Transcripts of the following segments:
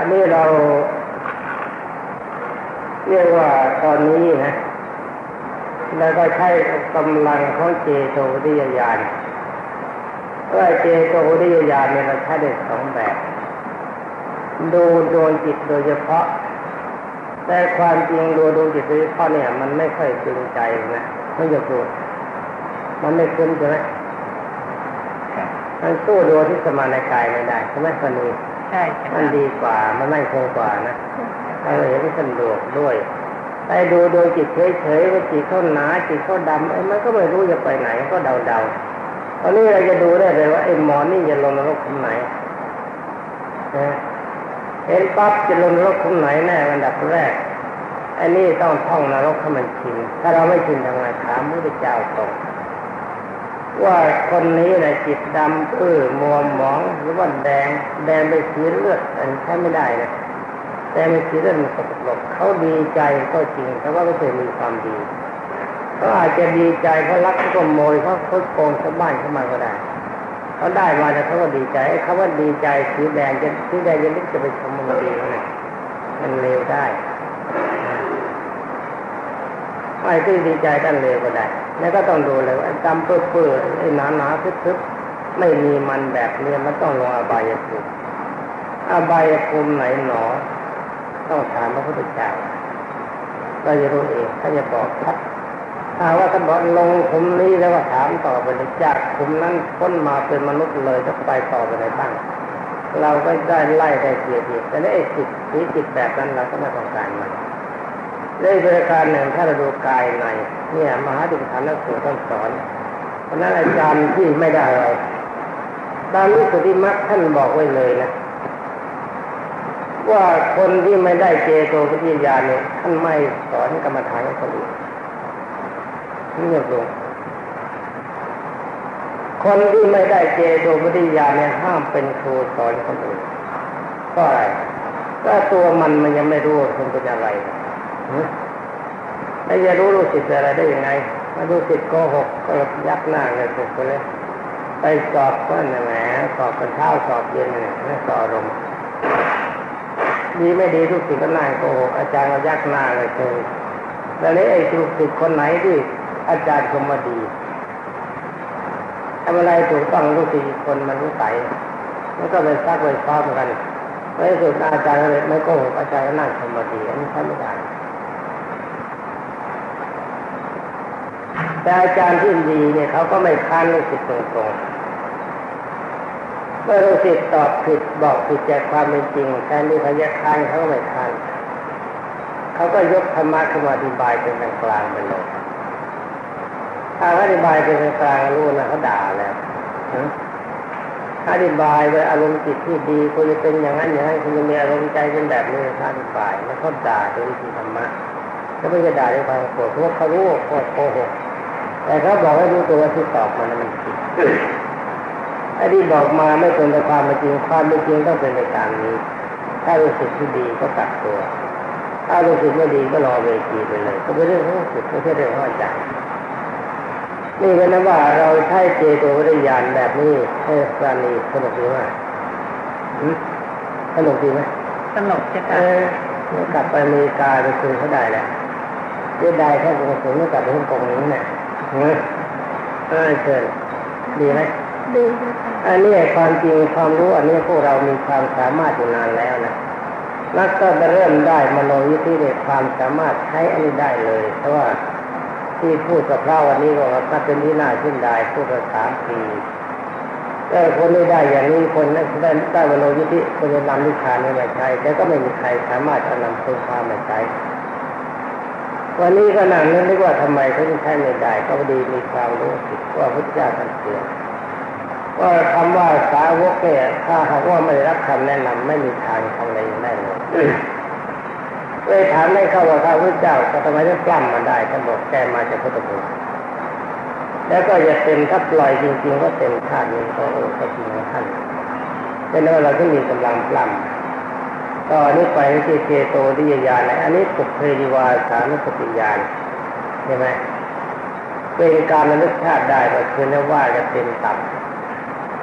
อันนี้เราเรียกว่าตอนนี้นะแล้วก็ใช้กำลังของเจโตวิทยายานว่าเจโตวิทยายานเนี่ยเราใช้ได้สองแบบ ดูดวงจิตโดยเฉพาะ แต่ความจริงดูดวงจิตโดยเฉพาะเนี่ย มันไม่ค่อยจริงใจนะไม่อยากดูมันไม่คุ้นใช่ไหมมันสู้ดูที่สมาในกายไม่ได้ใช่ไหมคนนี้ ใช่ค่ะมันดีกว่ามันไม่คงกว่านะเราเห็นสะดวกด้วยไอ้ดูโดยจิตเฉยๆว่าจิตเขาหนาจิตเขาดำไอ้มันก็ไม่รู้จะไปไหนก็เดาๆตอนนี้เราจะดูได้เลยว่าไอ้หมอนี่จะลงนรกคุมไหนนะเห็นปั๊บจะลงนรกคุมไหนแน่อันดับแรกไอ้นี่ต้องท่องนรกให้มันชินถ้าเราไม่ชินทำไงถามพระเจ้าตรง ว่าคนนี้นะจิตดำปื้อมัวหมองหรือว่าแดง แดงไปสีเลือดอันใช้ไม่ได้นะแต่ไม่สีเลือดมันสกปรกเขาดีใจก็จริง แต่ว่าไม่เคยมีความดีเขาอาจจะดีใจเขารักเขาขโมยเขาเขาโกงชาวบ้านเข้ามาก็ได้เขาได้มาแต่เขาก็ดีใจไอ้คำว่าดีใจสีแดงจะสีแดงจะนึกจะไปชมมันดีนะมันเลวได้ไอ้ที่ดีใจด้านเลวก็ได้ แล้วก็ต้องดูเลยว่าจำเปื้อเปื้อไอ้หนาหนาทึบๆไม่มีมันแบบนี้มันต้องลงอบายภูมิอบายภูมิไหนหนอ ต้องถามพระพุทธเจ้าเราจะรู้เองถ้าจะบอกชัดถ้าว่าท่านบอกลงภูมินี้แล้วก็ถามต่อไปเลยจากภูมินั้นพ้นมาเป็นมนุษย์เลยจะไปต่อไปไหนบ้างเราก็ได้ไล่ได้เกียรติแต่ในไอ้จิตนี้จิตแบบนั้นเราก็ไม่ต้องการมัน ในประการหนึ่งถ้าเราดูกายในเนี่ยมหาดิฐานนักสูตรท่านสอนเพราะนั้นอาจารย์ที่ไม่ได้อะไรตามนิสติมักท่านบอกไว้เลยนะ ว่าคนที่ไม่ได้เจโตวิทยาเนี่ยท่านไม่สอนกรรมฐานให้คนอื่นนี่เงียบลงคนที่ไม่ได้เจโตวิทยาเนี่ยห้ามเป็นครูสอนคนอื่นก็อะไรก็ตัวมันมันยังไม่รู้มันเป็นอะไร แล้วจะรู้รู้สึกอะไรได้ยังไงมารู้สึกโกหกก็ยักหน้าเลยถูกไปเลยไปสอบก็นะแหมสอบกันเช้าสอบเย็นเนี่ยไม่สอบลมดีไม่ดีทุกสิ่งก็นั่งโกหกอาจารย์ก็ยักหน้าเลยคือแล้วนี้ไอ้ทุกสิ่งคนไหนที่อาจารย์ชมมาดีทำอะไรถูกต้องทุกสิ่งคนมันรู้ใสมันก็ไปซักไปซ้อมกันไม่สุดอาจารย์เลยไม่โกหกอาจารย์ก็นั่งชมมาดีอันนี้ใช่ไม่ได้ แต่อาจารย์ที่ดีเนี่ยเขาก็ไม่ค้านลูกศิษย์ตรงๆเมื่อลูกศิษย์ตอบผิดบอกผิดจากความเป็นจริงแทนที่เขาจะค้านเขาก็ไม่ค้านเขาก็ยกธรรมะขึ้นมาอธิบายเป็นกลางๆไปเลยถ้าอธิบายเป็นกลางรู้นะเขาด่าแล้วอธิบายไว้อารมณ์จิตที่ดีคุณจะเป็นอย่างนั้นอย่างนั้นคุณจะมีอารมณ์ใจเป็นแบบนี้อธิบายแล้วเขาด่าโดยวิธีธรรมะแล้วไม่จะด่าด้วยความโกรธเพราะเขารู้ว่าโกหก แต่เขาบอกให้รู้ตัวว่าที่ตอบมันมันผิดไอ้ที่บอกมาไม่เป็นแต่ความเป็นจริงความเป็นจริงต้องเป็นในตามนี้ ถ้ารู้สึกที่ดีก็ตัดตัว ถ้ารู้สึกไม่ดีก็รอเวทีไปเลย ก็เป็นเรื่องของรู้สึกไม่ใช่เรื่องของอาจารย์นี่ก็นะว่าเราใช้เจโตวิญญาณแบบนี้ให้ปราณีสนุกดีไหมสนุกดีไหมสนุกจ้ะเออกลับไปอเมริกาไปคุยเขาได้แหละเสียดายแค่กงสุลไม่กลับไปฮ่องกงนี้เนี่ย เออเชิญดีไหมดีอันนี้ความจริงความรู้อันนี้พวกเรามีความสามารถอยู่นานแล้วนะนักก็จะเริ่มได้มโนยิทธิเนี่ยความสามารถใช้อันนี้ได้เลย เพราะว่าที่พูดกับพระวันนี้ก็ถ้าเป็นที่น่าชื่นได้พูดมาสามปีแต่คนไม่ได้อย่างนี้คนนั้นได้ได้มโนยิทธิคนจะนำวิชานี้มาใช้แต่ก็ไม่มีใครสามารถจะนำคุณความมาใช้ วันนี้ก็นั่งนึกว่าทำไมเขาถึงใช้ไม่ได้ก็ดีมีความรู้สึกว่าพระเจ้าท่านเตือนว่าคำว่าสาวกเนี่ยถ้าหากว่าไม่รับคำแนะนำไม่มีทางทำอะไรได้เลยเลยถามได้เข้าว่าพระพุทธเจ้าทำไมถึงปล้ำมาได้ท่านบอกแกมาจากพุทธบุตรแล้วก็จะเต็มถ้าปล่อยจริง ๆ ก็เต็มชาตินี้ก็โอ้ก็จริงของท่านเป็นว่าเราก็มีกำลังปล้ำ ต่อนนี้ไปที่เจโตดิยญาณอันนี้ปุเพนิวาสานุสติญาณใช่ไหมเป็นการระลึกชาติได้ก็คือนะว่าจะเป็นตับ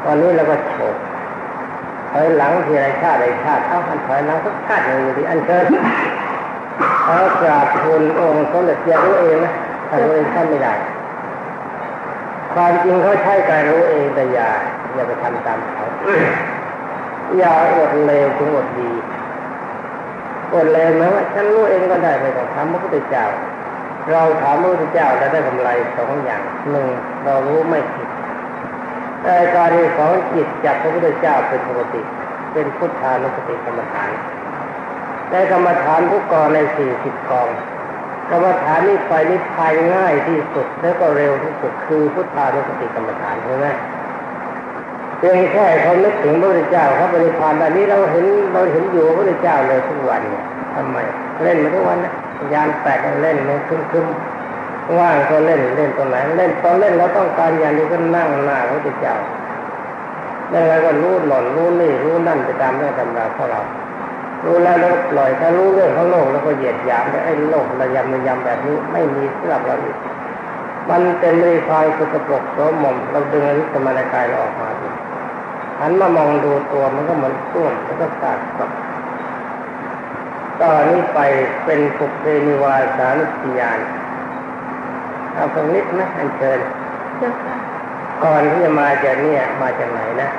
ตอนนี้เราก็โฉบถอยหลังทีไรชาติไรชาติเอาอันถอยหลังสักชาติหนึ่งอยู่ดีอันเชิญเขากราบทูลองค์สมเด็จเจ้ารู้เองนะถ้ารู้เองท่านไม่ได้ความจริงเขาใช้การรู้เองแต่อย่าอย่าไปทำตามเขาอย่าอดเลวถึงอดดี อดเลวไหมว่าฉันรู้เองก็ได้ไม่ต้องถามพระพุทธเจ้า เราถามพระพุทธเจ้าแล้วได้กำไรสองอย่างหนึ่งเรารู้ไม่ผิดแต่การที่สองจิตจากพระพุทธเจ้าเป็นปกติ เป็นพุทธานุสติกรรมฐานได้กรรมฐานทุกกองในสี่สิบกองกรรมฐานนี้ไปนิพพานง่ายที่สุดแล้วก็เร็วที่สุดคือพุทธานุสติกรรมฐานใช่ไหม เพียงแค่เขานึกถึงพระพุทธเจ้าเขาปฏิพานอันนี้เราเห็นเราเห็นอยู่พระพุทธเจ้าเลยทุกวันเนี่ยทำไมเล่นมาทุกวันนะยานแปดเล่นมันคึมคึมๆว่างก็เล่นเล่นตรงไหนเล่นตอนเล่นเราต้องการอย่างนี้ก็นั่งหน้าพระพุทธเจ้าแล้วเราก็รู้หล่อนรู้นี่รู้นั่นไปตามเรื่องตำราของเรารู้แล้วแล้วปล่อยถ้ารู้เรื่องของโลกแล้วก็เหยียดหยามไอ้โลกระยำระยำแบบนี้ไม่มีสำหรับเราอีกมันเป็นเรื่องความสกปรกโสมมเราดึงอริสมานกายเราออกมาดิ หันมามองดูตัวมันก็เหมือนส้วมแล้วก็สาดกับตอนนี้ไปเป็นปุเพนิวาสานุสติญาณเอาตรงนิดนะอันเชิญเจ้าค่ะก่อนที่จะมาจากเนี่ยมาจากไหนนะ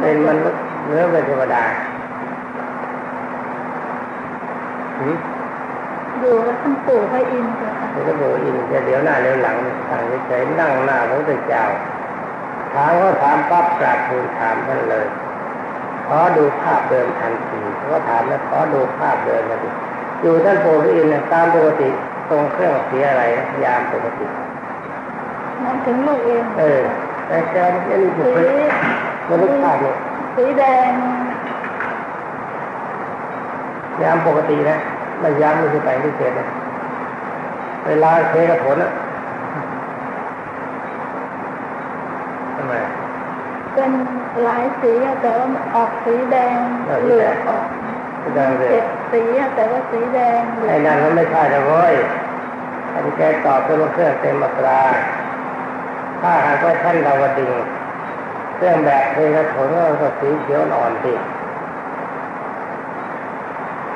เป็นมนุษย์เนื้อเป็นเทวดาหืมอยู่กับท่านปู่พระอินทร์เจ้าค่ะมันก็บอกอินจะเดี๋ยวหน้าเดี๋ยวหลังสั่งเฉยๆนั่งหน้าพระพุทธเจ้า ถามเขาถามปั๊บกราบทูลถามท่านเลย ขอดูภาพเดิมทันทีเขาก็ถามแล้วขอดูภาพเดิมมาดิอยู่ท่านปู่พระอินทร์เนี่ยตามปกติตรงเครื่องเสียอะไรนะยามปกตินั่นถึงลูกเองเออแต่แกนี่นี่คือสีมนุษย์ภาพเนี่ยสีแดงยามปกตินะไม่ยามไม่ใช่แต่งพิเศษนะเวลาเทกระผลอะทำไม เป็นหลายสีอะแต่ว่าออกสีแดงเออเหลืองออกแสดงเลยเจ็ดสีอะแต่ว่าสีแดงเหลืไอ้องนั่นมันไม่ใช่นะเว้ยอันนี้แกตอบเป็นว่าเครื่องเต็มมาตราถ้าหากว่าท่านดาวดึงส์เครื่องแบบเทกระผลก็สีเขียวอ่อนสิ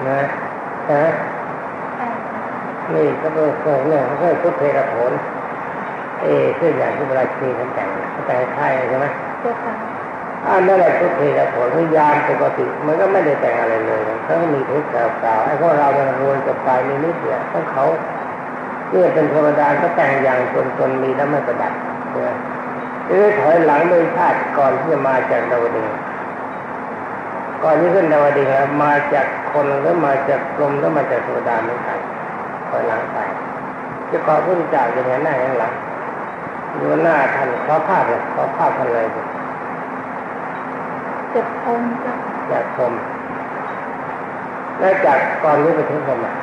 นะนะค่ะนี่ก็เป็นเครื่องเนี่ยเครื่องชุดเทกระผลเอเครื่องอย่างที่เวลาชีท่านแต่งเขาแต่งค่ายใช่ไหมเจ้าค่ะ อันนั้นแหละทุกทีแล้วผลพยายามปกติมันก็ไม่ได้แต่งอะไรเลยเขาก็มีทุกข์เปล่าไอ้พวกเราเนี่ยรวยกับไปมีนิดเดียวของเขาเนี่ยเป็นเทวดาก็แต่งอย่างจนๆมีแล้วไม่ประดับใช่ไหรือถอยหลังโดยชาติก่อนที่จะมาจากดาวดึงก่อนที่ขึ้นดาวดึงมาจากคนหรือมาจากกรมหรือมาจากเทวดาเหมือนกันถอยหลังไปจะขอพระเจ้าอย่างนั้นหน้าอย่างหลัง อยู่หน้าท่านขอภาพเลยขอภาพท่านเลยสิเจ็ดองค์เจ้าค่ะอยากชมแล้วจากก่อนนี้ไปถึงผมอะ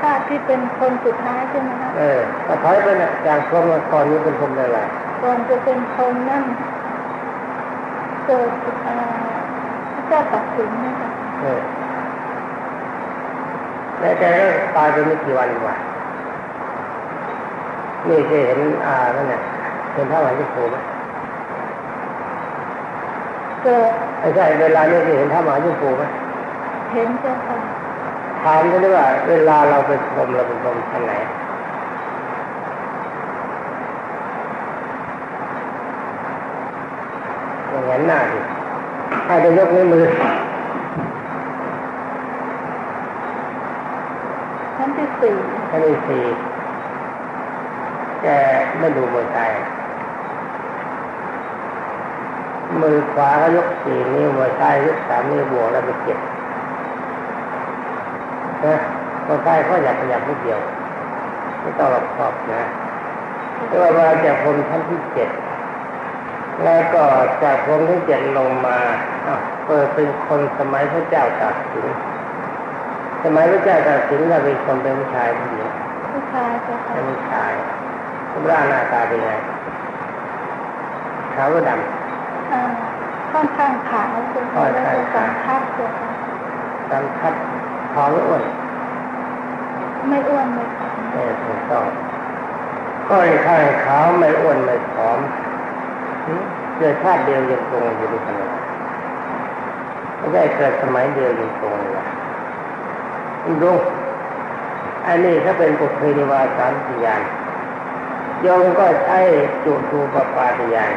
ชาติที่เป็นคนสุดท้ายใช่ไหมคะเออก็ถอยไปนะจากชมก่อนนี้เป็นผมได้ไรก่อนจะเป็นคนนั่นเกิดเอ่อพระเจ้าตัดสินนะคะเออแล้วแกก็ตายไปไม่กี่วันกว่า นี่เคยเห็นอานั่นน่ะเห็นพระหลานที่ภูไหมเกิดไม่ใช่เวลานี้เคยเห็นพระมหาที่ภูไหมเห็นเจ้าค่ะถามกันด้วยว่า เวลาเราไปชมเราไปชมท่านไหนอย่างนั้นหน้าดิให้จะยกนิ้วมือชั้นที่สี่ท่านที่สี่ แกไม่ดูมือซ้ายมือขวาก็ยกสี่นิ้วมือซ้ายยกสามนิ้วบวกแล้วไปเจ็ดนะมือซ้ายก็อยากขยับนิดเดียวไม่ต้องหลบขอบนะแต่ว่าเวลาจากพรมชั้นที่เจ็ดแล้วก็จากพรมที่เจ็ดลงมาอ้าวเปิดเป็นคนสมัยพระเจ้าตากสินสมัยพระเจ้าตากสินเราเป็นคนเป็นผู้ชายผู้หญิงผู้ชายเจ้าค่ะเป็นผู้ชาย รูปร่างหน้าตาเป็นไงขาวหรือดอ่าค่อนข้างขาวเจ้าค่ะแล้วก็สัมทับเจ้าค่ะำดำคัดทองหรืออ้วนไม่อ้วนไม่ขาวเออถูกต้องก็ค่อนข้างขาวไม่อ้วนไม่ผอมหืมเกิดชาติเดียวยังตรงอยู่ด้วยกันเลยไม่ใช่เกิดสมัยเดียวยังตรงเลยดูอันนี้ถ้าเป็นปุถุนิวาสามสิยาน โยมก็ใช้จุตูปปาติยาน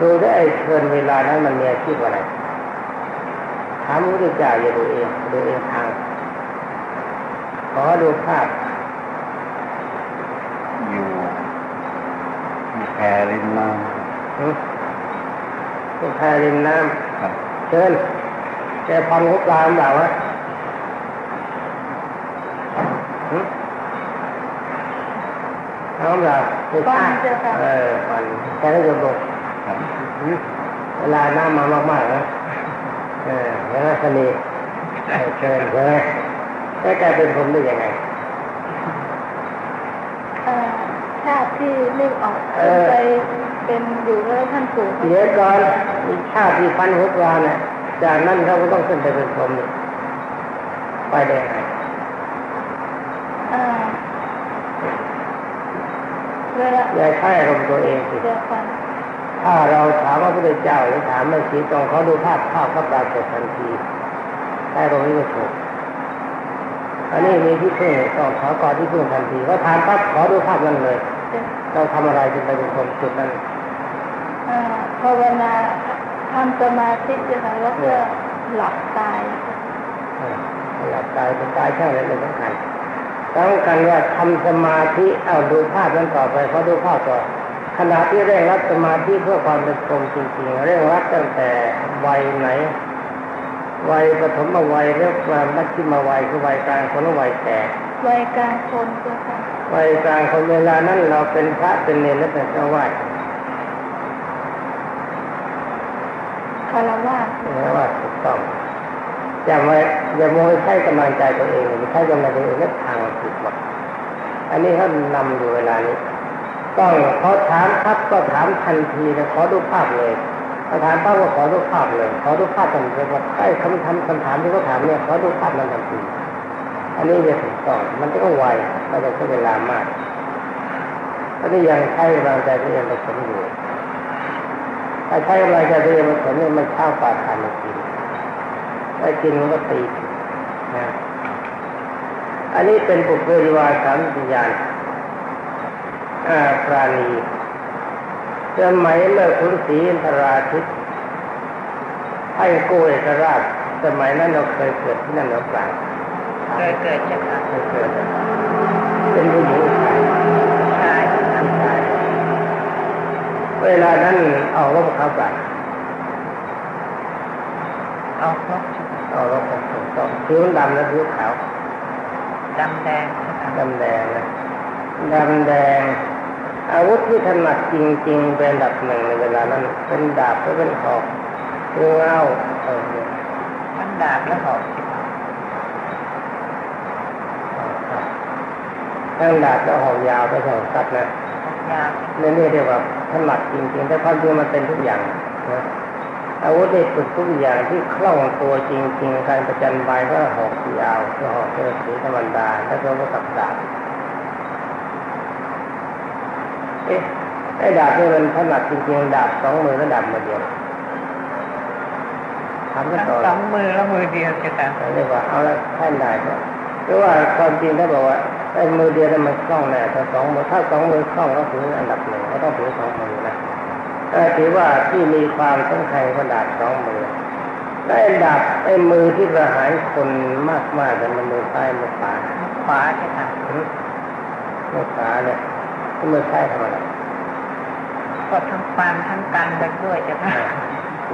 ดูได้ไอ้เชิญเวลานั้นมันมีอาชีพอะไรถามพระพุทธเจ้าอย่าดูเอง ดูเองทางขอดูภาพอยู่มีแพริมน้อืมเป็นพายริมน้ำครับำเชิญแกพันงบปลาหรือเปล่าวะ หืมเอาเปล่าไม่ใช่ฟันเจ้าค่ะเออฟันแค่นั้นโยมดูครับหืมเวลาน้ำมามากๆนะเออเห็นไหมสนิทเชิญใช่ไหมแล้วแกเป็นผมได้ยังไงเอ่อชาติที่ไม่ออกเออไปเป็นอยู่แล้วท่านปู่เดี๋ยวก่อนมีชาติที่พันหุบวาเนี่ยจากนั้นเขาก็ต้องขึ้นไปเป็นพรหมนี่ไปได้ไง เอ่อ เวลาอย่าใช้อารมณ์ตัวเองสิเดียวกันถ้าเราถามว่าพระเจ้าหรือถามไม่ชี้ตรงเขาดูภาพภาพเขาปรากฏทันทีแต่ตรงนี้ไม่ถูกอันนี้มีที่พึ่งต้องขอก่อนที่พึ่งทันทีเขาถามปั๊บขอดูภาพนั้นเลยเดี๋ยวเราทำอะไรจึงไปเป็นพรหมจุดนั้นเอ่อภาวนาทำสมาธิจะค่ะแล้วก็หลับตายเออหลับตายเป็นตายแค่นั้นเป็นสำคัญ สำคัญว่าทำสมาธิเอาดูภาพนั้นต่อไปเขาดูภาพต่อขณะที่เร่งรัดสมาธิเพื่อความเป็นพรหมจริงๆเร่งรัดตั้งแต่วัยไหน วัยปฐมวัยเรียกว่ามัชฌิมวัยคือวัยกลางคนและวัยแก่วัยกลางคนเจ้าค่ะวัยกลางคนเวลานั้นเราเป็นพระเป็นเนรและเป็นเจ้าวาดคารวะเรียกว่าถูกต้ อย่ามาอย่าโมยใช้กำลังใจตัวเองใช้กำลังใจตัวเองแล้วทางผิดหมดอันนี้เขานนำอยู่เวลานี้ต้องเขาถามครับก็ถามทันทีนะขอดูภาพเลยเขาถามป้าว่าขอดูภาพเลย ขอดูภาพทันทีว่าใช่คำทำคำถามที่เขาถามเนี่ยขอดูภาพนั้นทันทีอันนี้จะถูกต้องมันจะต้องไวเราจะใช้เวลามากอันนี้ยังใช้กำลังใจตัวเองผสมอยู่ถ้าใช้กำลังใจตัวเองผสมเนี่ยมันข้าวปลาทานมันกิน ถ้ากินมันก็ตีผิดนะอันนี้เป็นปุเพริวาสามวิญญาณอาปราณีสมัยเมื่อคุณศรีอินทราทิตย์ให้โกเอกราช สมัยนั้นเราเคยเกิดที่นั่นหรือเปล่าเคยเกิดจากค่ะเคยเกิดเป็นผู้หญิงชายชายผู้ชายเวลานั้นเอารบเขาปล่าเอาครบ เอารบเขาถูกต้องผิวดำและผิวขาวดำแดงค่ะดำแดงนะดำแดง อาวุธที่ถนัดจริง ๆ เป็นอันดับหนึ่งในเวลานั้นเป็นดาบหรือเป็นหอกหรือเงาเออเนี่ยทั้งดาบและหอกทั้งดาบและหอกยาวไปถึงสัตว์นะยาวนี่นี่เรียกว่าถนัดจริงๆแต่ความจริงมันเป็นทุกอย่างนะ อาวุธนี่ฝึกทุกอย่างที่คล่องตัวจริง ๆ การประจันบายก็หอกยาวก็หอกเทสีธรรมดาแล้วก็กับดาบเอ๊ะไอ้ดาบนี่มันถนัดจริงๆดาบสองมือแล้วดาบมือเดียวทำกันทั้งต่อสองมือและมือเดียวจะค่ะเรียกว่าเอาละแท่นได้ก็หรือว่าความจริงถ้าบอกว่าไอ้มือเดียวนั้นมันคล่องแน่แต่สองมือถ้าสองมือคล่องก็ถืออันดับหนึ่งก็ต้องถือสองมือนะ แต่ถือว่าที่มีความสำคัญก็ดาบสองมือและไอ้ดาบไอ้มือที่ประหารคนมากๆแต่มันมือซ้ายมือขวาขวาจะค่ะหือมือขวาเนี่ยมือซ้ายทำอะไรก็ทั้งฟันทั้งกันไปด้วยจะค่ะ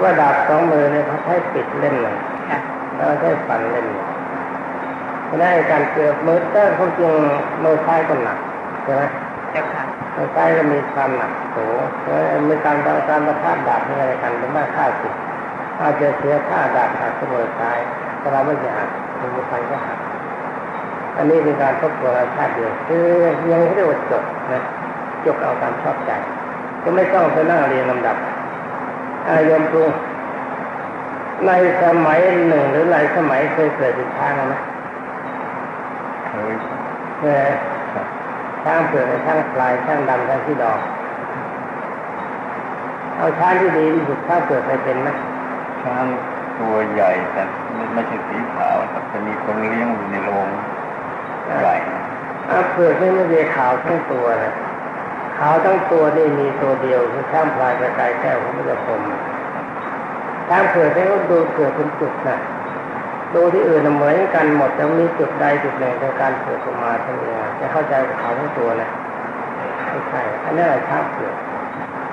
ว่าดาบสองมือเนี่ยเขาใช้ปิดเล่นเลยค่ะแล้วใช้ฟันเล่นเพราะฉะนั้นการเกือบมือแต่ความจริงมือซ้ายก็หนักใช่ไหม จะค่ะมือซ้ายก็มีความหนักสูงเพราะฉะนั้นมีการต่อการประทะดาบนี่อะไรกันเป็นบ้าค่าสิบอาจจะเสียค่าดาบหักที่มือซ้ายแต่เราไม่จะหักมือซ้ายก็หักอันนี้เป็นการทบทวนชาติเดียวคือยังไม่ได้ว่าจบนะจบเอาตามชอบใจก็ไม่ต้องไปนั่งเรียนลำดับอายมปรุงในสมัยหนึ่งหรือหลายสมัยเคยเกิดเป็นช้างไหมเคย เออช้างเผือกช้างพลายช้างดำช้างที่ดอก เอาช้างที่ดีที่สุดถ้าเกิดไปเป็นไหมช้างตัวใหญ่แต่ไม่ไม่ใช่สีขาวแต่จะมีคนเลี้ยงอยู่ในโรงใหญ่เอาเปลือกนี่ไม่ได้ขาวทั้งตัวนะขาวทั้งตัวนี่มีตัวเดียวคือช้างพลายประกายแก้วของพระเจ้าพรหมช้างเปลือกนี่ก็ดูเปลือกเป็นจุดนะ ดูที่อื่นน่ะเหมือนกันหมดจะมีจุดใดจุดหนึ่งในการเปลือกออกมาทั้งนี้จะเข้าใจว่าขาวทั้งตัวนะไม่ใช่อันนี้นแหละช้างเปลือก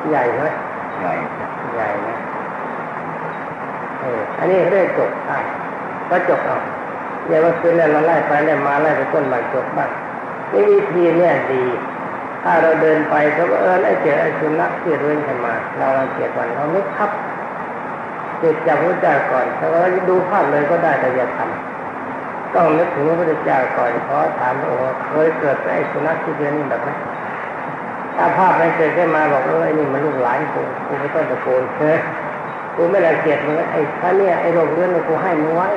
ใหญ่ไหมใหญ่ใหญ่นะเอออันนี้เรียกจบอะก็จบเอาอย่าว่าคืนเนี่ยเราไล่ไปไล่มาไล่ไปต้นบางจบบ้างนี่วิธีเนี่ยดี ถ้าเราเดินไปก็เออไอ้เจอไอ้สุนัขที่เรื่อนขึ้นมา เราลังเกียจมันเราไม่ทับ จิตจากพระเจ้าก่อนถ้าเราดูภาพเลยก็ได้แต่อย่าทำต้องนึกถึงพระพุทธเจ้าก่อนเพราะถามพระองค์ว่าเคยเกิดไอ้สุนัขที่เรื่อนนี่แบบไหมถ้าภาพมันเกิดขึ้นมาบอกเออไอ้นี่มันลูกหลานกูกูไม่ต้องตะโกนเฮ้ยกูไม่รังเกียจมึงไอ้ท่าเนี่ยไอ้โรคเรื้อนเนี่ยกูให้มึงไว้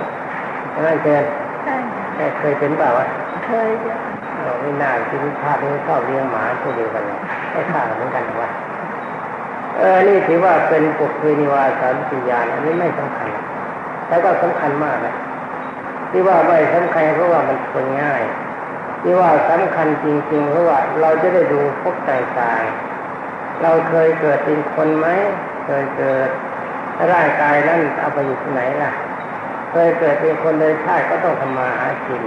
นั่นเกินใช่แค่เคยเป็นเปล่าวะเคยจะเราไม่น่าที่ชาตินี้ชอบเลี้ยงหมาตัวเดียวกันเลยไอ้ข้าเหมือนกันวะ เออนี่ถือว่าเป็นปุกเวนิวาสารปิญาณอันนี้ไม่สำคัญแล้วก็สำคัญมากนะที่ว่าไม่สำคัญเพราะว่ามันทนง่าย ที่ว่าสำคัญจริงๆเพราะว่าเราจะได้ดูพวกต่างๆเราเคยเกิดเป็นคนไหมเคยเกิดร่างกายนั้นเอาไปอยู่ที่ไหนล่ะ เคยเกิดเป็นคนโดยชาติก็ต้องทำมาหากิน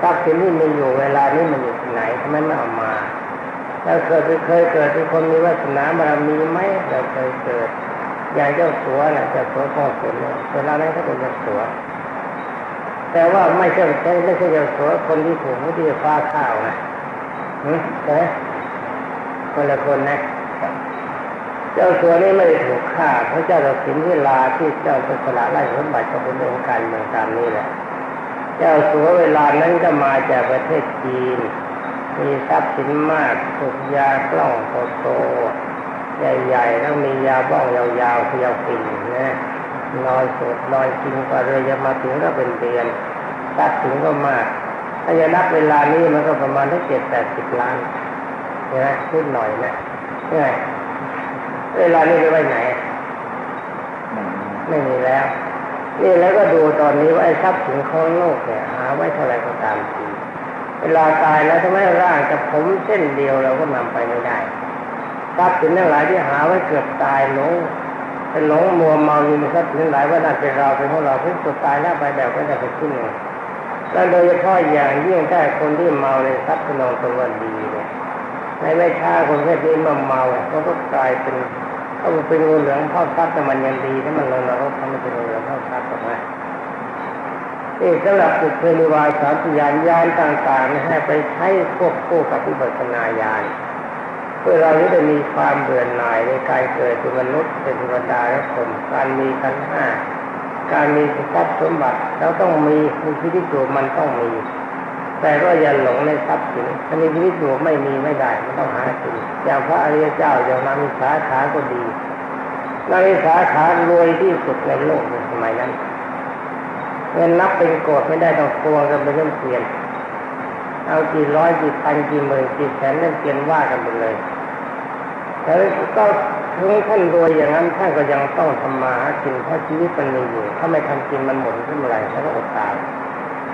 ทรัพย์สินที่มีอยู่เวลานี้มันอยู่ที่ไหนทำไมไม่เอามา เราเคยเคยเกิดเป็นคนมีวาสนาบารมีไหมเราเคยเกิด อย่างเจ้าสัวน่ะเจ้าสัวพ่อขุนเนี่ยเวลานั้นเขาเป็นเจ้าสัวแต่ว่าไม่ใช่ไม่ใช่เจ้าสัวคนที่ถูกที่ฟ้าข้าวนะหืมใช่ไหมคนละคนนะเจ้าสัวนี่ไม่ได้ถูกฆ่าพระเจ้าตัดสินเวลาที่เจ้าเป็นสละไล่สมบัติกับเป็นองค์การเมืองตามนี้แหละ เจ้าสัวเวลานั้นก็มาจากประเทศจีน มีทรัพย์สินมากถูกยากล้องโตๆใหญ่ๆ แล้วมียาบ้องยาวๆเพียวปิ่นนะนอนสดนอนกินกว่าเรือจะมาถึงก็เป็นเดือนทรัพย์สินก็มากถ้าจะนับเวลานี้มันก็ประมาณทั้เจ็ดแปดสิบล้านนะนิดหน่อยนะเนี่ยเวลานี้ไปไว้ไหน ไม่มีแล้ว นี่แล้วก็ดูตอนนี้ว่าไอ้ทรัพย์สินของโลกเนี่ยหาไว้เท่าไหร่ก็ เวลาตายแล้วถ้าไมร่างกับผมเส้นเดียวเราก็นำไปไม่ได้ทรัพย์สินทั้งหลายที่หาไว้เกือบตายหลงเป็นหลงมัวเมาอยู่ในทรัพย์สินหลายว่านั่นเป็นเราเป็นของเราเพิ่งสุดตายแล้วไปแบบก็จะไปขึ้นเลยแล้วโดยเฉพาะอย่างยิ่งถ้าคนที่เมาในทรัพย์สนองตัวดีเนี่ยในไม่ช้าคนเพศนี้มาเมาเขาก็กลายเป็นเขาเป็นงูเหลืองเข้าทรัพย์แต่มันยังดีถ้ามันลงนรกเขาไม่เป็นงูเหลืองเข้าทรัพย์หรอกนะ นี่สำหรับจุดเพลิวาสามพยานยานต่างๆให้ไปใช้ควบคู่กับวิปัสสนาญาณเพื่อเราจะมีความเบื่อหน่ายในการเกิดเป็นมนุษย์เป็นเทวดาและคนการมีกันห้าการมีทรัพย์สมบัติเราต้องมีมีชีวิตอยู่มันต้องมี แต่ก็อย่าหลงในทรัพย์สินถ้ามีชีวิตอยู่ไม่มีไม่ได้มันต้องหาสินอย่างพระอริยเจ้าอย่างนามิสาขาก็ดีนามิสาขารวยที่สุดในโลกในสมัยนั้น เงินนับเป็นโกดไม่ได้ต้องทวงกันเป็นเรื่องเปลี่ยน เอากี่ร้อยกี่พันกี่หมื่นกี่แสนเรื่องเปลี่ยนว่ากันไปเลยแต่ก็ถึงท่านรวยอย่างนั้นท่านก็ยังต้องทำมาหากินเพราะชีวิตมันมีอยู่ ถ้าไม่ทำกินมันหมดขึ้นเมื่อไหร่ท่านก็อดตาย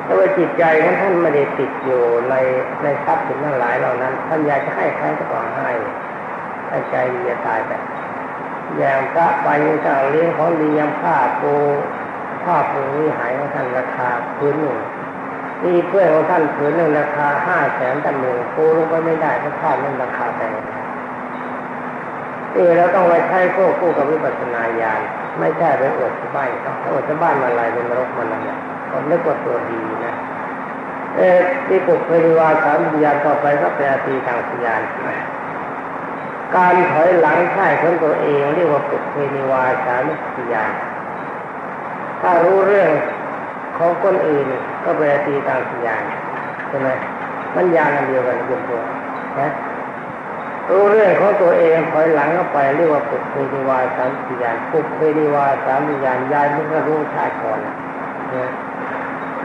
แต่ว่าจิตใจของท่านไม่ได้ติดอยู่ในในทรัพย์สินทั้งหลายเหล่านั้น ท่านอยากจะให้ใครก็ต้องให้ถ้าใจจะตายไปอย่างพระไปถ้าเลี้ยงของดีย่างผ้าปูผ้าปูวิหาย ท่านราคาพื้นหนึ่งมีเพื่อนของท่านผืนหนึ่งราคาห้าแสนตันหนึ่งปูลงไปไม่ได้เพราะผ้านั้นราคาแพงนี่เราต้องไปใช้ควบคู่กับวิปัสสนาญาณไม่ใช่ไปอวดชาวบ้านเขาอวดชาวบ้านมาอะไรเป็นนรกมันอะไรคนนึกว่าตัวดีนะเออที่ปุกเพริวาสามวิญญาณต่อไปก็เป็นอาตีทางสัญญาณการถอยหลังใช่ของตัวเองเรียกว่าปุกเพริวาสามวิญญาณถ้ารู้เรื่อง ของคนอื่นก็เป็นอาตีทางสัญญาใช่ไหมมันยางกันเดียวกันเดียวตัวนะรู้เรื่องของตัวเองถอยหลังเข้าไปเรียกว่าปุกเพริวาสามวิญญาปุกเพริวาสามวิญญาณยายมันก็รู้ชาติก่อนนะ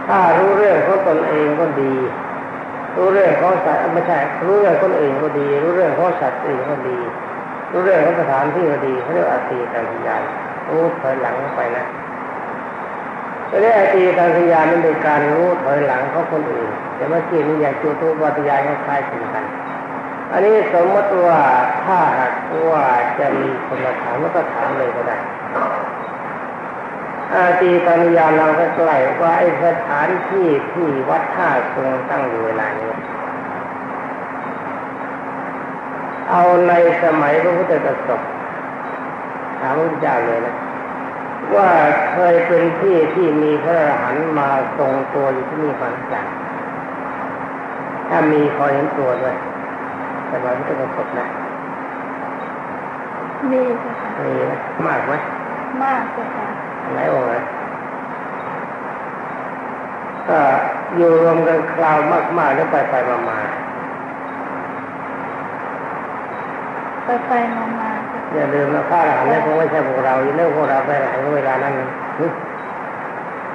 ถ้ารู้เรื่องของตนเองก็ดี รู้เรื่องของสัตว์ไม่ใช่รู้เรื่องคนอื่นก็ดี รู้เรื่องของสัตว์อื่นก็ดี รู้เรื่องของสถานที่ก็ดีเขาเรียกอาตีตังสยานรู้ถอยหลังไปนะ เรื่องอาตีตังสยานมันเป็นการรู้ถอยหลังของคนอื่น แต่เมื่อกี้นี้อย่างจุตุวัตยายคล้ายๆกัน อันนี้สมมติว่าถ้าหากว่าจะมีคนมาถามแล้วก็ถามเลยก็ได้อาตีตัญญาเราก็ใกล้ว่าไอ้สถานที่ที่วัดท่าทรงตั้งอยู่เวลานี้เอาในสมัยพระพุทธศกถามพระเจ้าเลยนะ ว่าเคยเป็นที่ที่มีพระอรหันต์มาทรงตัวอยู่ที่นี่ก่อนจังถ้ามีคอยเห็นตัวด้วยสมัยพระพุทธศกนะมีเจ้าค่ะมีนะมากไหมมากเจ้าค่ะหลายองค์นะก็อยู่รวมกันคราวมากๆแล้วไปไปมามาไปไปมามาเจ้า อย่าลืมนะข้าหลานนี่คงไม่ใช่พวกเราอยู่เรื่องพวกเราไปไหนเวลานั้น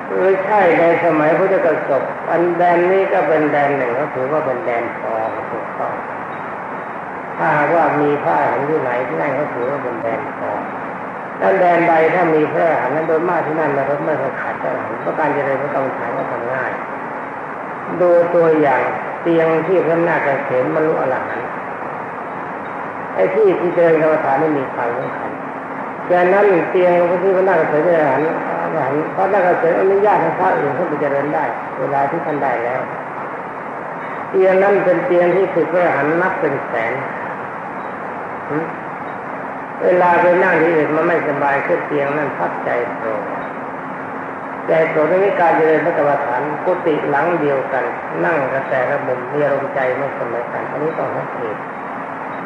เออใช่ในสมัยพุทธกสบอันแดนนี้ก็เป็นแดนหนึ่งก็ถือว่าเป็นแดนทองถูกต้องถ้าว่ามีพระอรหันต์ที่ไหนที่นั่นก็ถือว่าเป็นแดนทองแล้วแดนใดถ้ามีพระอรหันต์นั้นโดยมากที่นั่นเราไม่เคยขาดพระอรหันต์เพราะการเจริญพระกรรมฐานก็ทำง่าย ดูตัวอย่างเตียงที่พระนาคเกษมบรรลุอรหันต์ ไอ้ที่ที่เจริญกรรมฐานไม่มีความสำคัญดังนั้นเตียงที่พระนาคเกษมอรหันต์อรหันพระนาคเกษมอนุญาตให้พระอื่นเข้าไปเจริญได้ เวลาที่ท่านได้แล้ว เตียงนั้นเป็นเตียงที่ถึกพระอรหันต์นับเป็นแสนเวลาไปนั่งที่อื่นมันไม่สบายขึ้นเตียงนั้นพักใจโปร่งใจโปร่งในการเจริญพระกรรมฐานกุฏิหลังเดียวกัน นั่งกระแต่ละมุมมีอารมณ์ใจไม่เสมอกันอันนี้ต้องสังเกต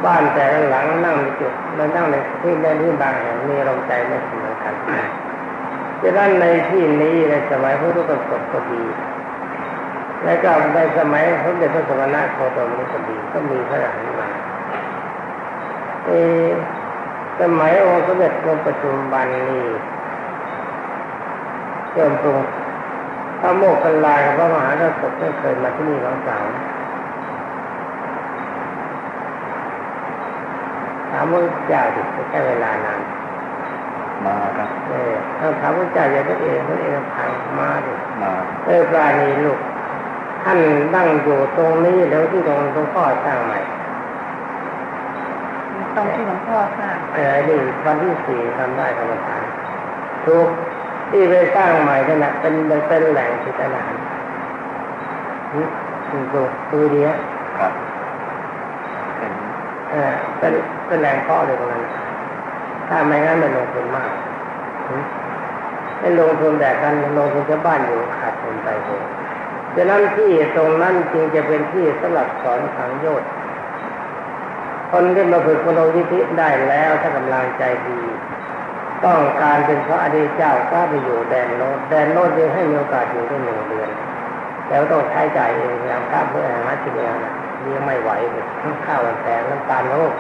บ้านแต่หลังนั่งในจุดมันนั่งในที่ใดที่บางแห่งมีอารมใจไม่เสมอกันดังนั้นในที่นี้ในสมัยพระพุทธศกก็ดีและก็ในสมัยพระเดชพระสมณะโคตมก็ดีก็มีพระอรหันต์มาเอสมัยองค์สมเด็จพระปัจจุบันนี้เริ่มปรุงพระโมกขลายกับพระมหากษัตริย์ไม่เคยมาที่นี่หลังสามถามพระเจ้าดิจะใช้เวลานานมาครับเออถ้าถามพระเจ้าอย่าตัวเองตัวเองพังมาดิมาเออปลาณีลูกท่านนั่งอยู่ตรงนี้แล้วที่ตรงตรงพ่อสร้างใหม่ตรงที่หลวงพ่อสร้างเออนี่วันที่สี่ทำได้กรรมฐานถูกที่ไปสร้างใหม่นั่นแหละเป็นเป็นแหล่งจิตนานี่ดูดูดีฮะครับเป็น เป็นเป็นแหล่งเพ่อเลยตรงนั้นถ้าไม่งั้นมันลงทุนมากหืมไม่ลงทุนแบบนั้นลงทุนชาวบ้านอยู่ขาดทุนไปเลยดังนั้นที่ตรงนั้นจึงจะเป็นที่สำหรับสอนทางโยชน์คนที่มาฝึกมโนวิธิได้แล้วถ้ากำลังใจดี ต้องการเป็นพระอริยเจ้าก็ไปอยู่แดนโน้นแดนโน้นยังให้มีโอกาสอยู่ได้หนึ่งเดือน แล้วต้องใช้จ่ายเองอย่างข้าเพื่อหากินเองนะ เลี้ยงไม่ไหวเลยทั้งข้าวแพงน้ำตาลโลก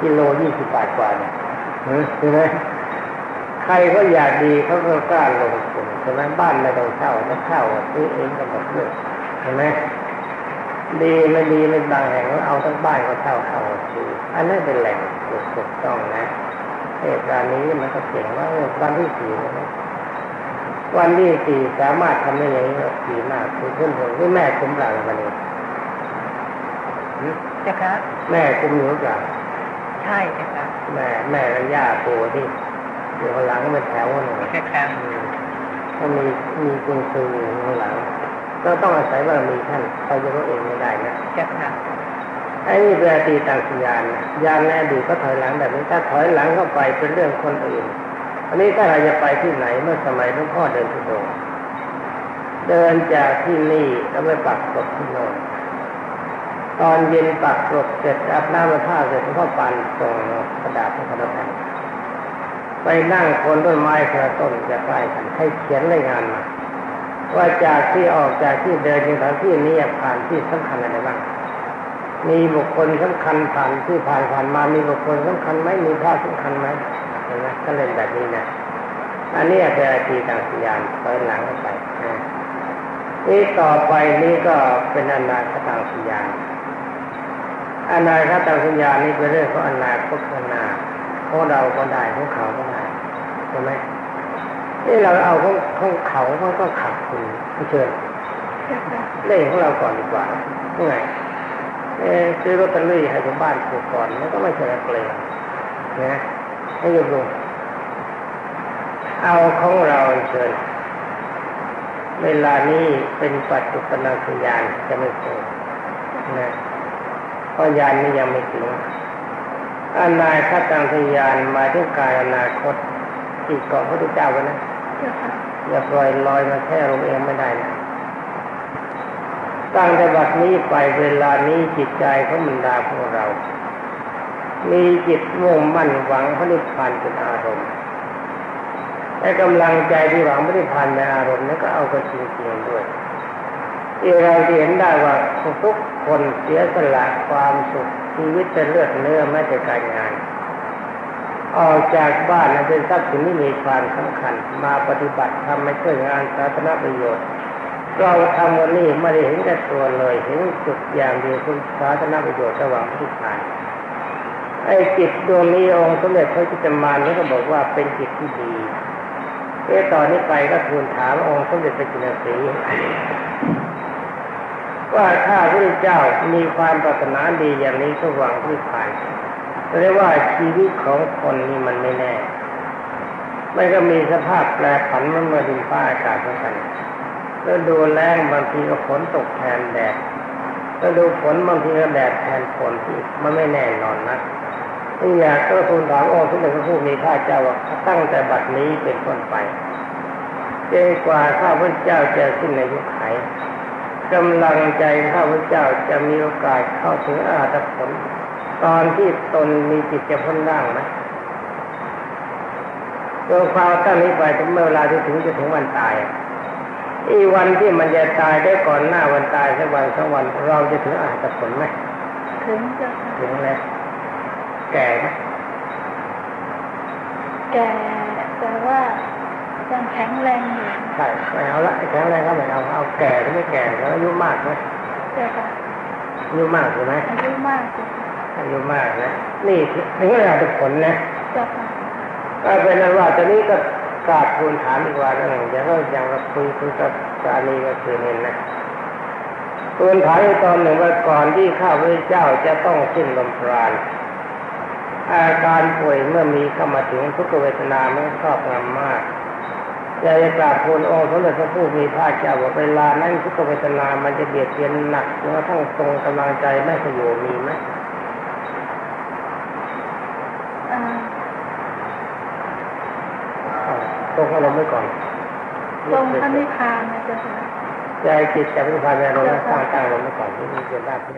กิโลยี่สิบบาทกว่าเนี่ยเห็นไหมใครก็อยากดีเขาก็กล้าลงทุนใช่ไหมบ้านไม่ต้องเช่าถ้าเช่าซื้อเองก็หมดเลยเห็นไหมดีไม่ดีไม่บางแห่งก็เอาทั้งบ้านก็เช่าเข้าซื้ออันนั้นเป็นแหล่งถูกต้องนะเหตุการณ์นี้มันก็เก่งว่าเออวันที่สี่นะวันที่สี่สามารถทำได้อย่างนี้ดีมากคือเพื่อนผมที่แม่คุ้มหลังวันนี้หึ เจ้าค่ะแม่คุ้มอยู่หรือเปล่าใช่เจ้าค่ะแม่แม่และย่าปู่ที่อยู่ข้างหลังเป็นแถวหนึ่งแค่แค่อืมถ้ามีมีกุญซืออยู่ข้างหลัง ก็ต้องอาศัยบารมีท่านเขาจะรู้เองไม่ได้นะเจ้าค่ะไอ้นี่เป็นอตีตังสยานนะยานในอดีตก็ถอยหลังแบบนี้ถ้าถอยหลังเข้าไปเป็นเรื่องคนอื่น อันนี้ถ้าเราจะไปที่ไหนเมื่อสมัยหลวงพ่อเดินทุดงค์เดินจากที่นี่แล้วไปปักกรดที่โน่น ตอนเย็นปักกรดเสร็จอาบน้ำมาท่าเสร็จหลวงพ่อปันส่งกระดาษให้เขาแผ่นไปนั่งคนต้นไม้คนละต้นจะใกล้กันให้เขียนรายงานมาว่าจากที่ออกจากที่เดินจนถึงที่นี้ผ่านที่สำคัญอะไรบ้าง มีบุคคลสำคัญผ่านที่ผ่านผ่านมามีบุคคลสำคัญไหมมีภาพสำคัญไหมเห็นไหมก็เล่นแบบนี้นะอันนี้เป็นอาทีต่างสยานถอยหลังเข้าไปนี่ต่อไปนี้ก็เป็นอนาคต่างสยาน อนาคตสัญญานี่เป็นเรื่องของอนาคตข้างหน้าของเราก็ได้ของเขาก็ได้ใช่ไหมนี่เราเอาของของเขามันก็ขัดคุณเชิญเล่ของเราก่อนดีกว่าไงเออซื้อลอตเตอรี่ให้ชาวบ้านถูกก่อนมันก็ไม่ใช่นักเลงนะให้ยมดูเอาของเราเชิญเวลานี้เป็นปัจจุบันสัญญาณจะไม่เกิดนะ เพราะยานนี้ยังไม่ถึงอนาคตังสัญญาณหมายถึงการอนาคตที่เกาะพระพุทธเจ้าไว้นะอย่าปล่อยลอยมาแค่ลงเองไม่ได้นะตั้งแต่บัดนี้ไปเวลานี้จิตใจของบรรดาพวกเรา มีจิตมุ่งมั่นหวังพระนิพพานเป็นอารมณ์และกำลังใจที่หวังพระนิพพานในอารมณ์นั้นก็เอาไปจริงๆด้วย ที่เราเห็นได้ว่าทุกคนเสียสละความสุขชีวิตจะเลือดเนื้อแม้แต่การงานออกจากบ้านนั้นเป็นทรัพย์สินที่มีความสำคัญ มาปฏิบัติทำให้ช่วยงานสาธารณประโยชน์เราทำวันนี้ไม่ได้เห็นแต่ตัวเลยเห็นจุดอย่างเดียวคือสาธารณประโยชน์ระหว่างผู้ชายไอ้จิตดวงนี้องค์สมเด็จพระจิตมารนี่ก็บอกว่าเป็นจิตที่ดีเอ๊ะตอนนี้ไปก็ทูลถามองค์สมเด็จพระจินสี ว่าถ้าพระเจ้ามีความปรารถนาดีอย่างนี้ก็หวังที่ผ่านเรียกว่าชีวิตของคนนี่มันไม่แน่ ไม่ก็มีสภาพแปรผันมันมาดินฟ้าอากาศเหมือนกันแล้วดูแรงบางทีก็ฝนตกแทนแดดแล้วดูฝนบางทีก็แดดแทนฝนที่มันไม่แน่นอนนะนี่อยากก็ทูลถามองค์สมเด็จพระผู้มีพระเจ้าว่าตั้งแต่บัดนี้เป็นต้นไปจนกว่าข้าพเจ้าจะสิ้นอายุไข กำลังใจข้าพเจ้าจะมีโอกาสเข้าถึงอาตผล ตอนที่ตนมีจิตจะพ้นร่างนะโดยความตั้งนี้ไปถึงเมื่อเวลาที่ถึงจะถึงวันตายอะอีวันที่มันจะตายได้ก่อนหน้าวันตายสักวันสองวันเราจะถึงอาตผลไหมถึงเจ้าค่ะถึงแล้วแก่ไหมแก่แต่ว่า ยังแข็งแรงอยู่ใช่ไม่เอาละไอ้แข็งแรงก็ไม่เอาเอาแก่หรือไม่แก่แล้วอายุมากไหมเจ้าค่ะอายุมากใช่ไหมอายุมากเจ้าค่ะอายุมากนะนี่ถึงเวลาจะผลนะเจ้าค่ะก็เป็นนั้นว่าตอนนี้ก็กราบทูลถามอีกว่าเรื่องหนึ่งเดี๋ยวก็ยังเราคุยคุยกับสามีก็คือเนี่ยนะทูลถามอีกตอนหนึ่งว่าก่อนที่ข้าพระเจ้าจะต้องสิ้นลมปราณอาการป่วยเมื่อมีเข้ามาถึงทุกขเวทนาไม่ครอบงำมาก อยากจะกราบทูลองค์สมเด็จพระผู้มีพระเจ้าว่าเวลานั้นทุกขเวทนา มันจะเบียดเบียนหนักจนกระทั่งทรงกำลังใจไม่ขยโยมีไหมอ่าตรงอารมณ์ไว้ก่อนทรงพระนิพพานนะเจ้าค่ะใจจิตจะพิพานในอารมณ์และสร้างตั้งอารมณ์ไว้ก่อนที่มีเกินได้ที่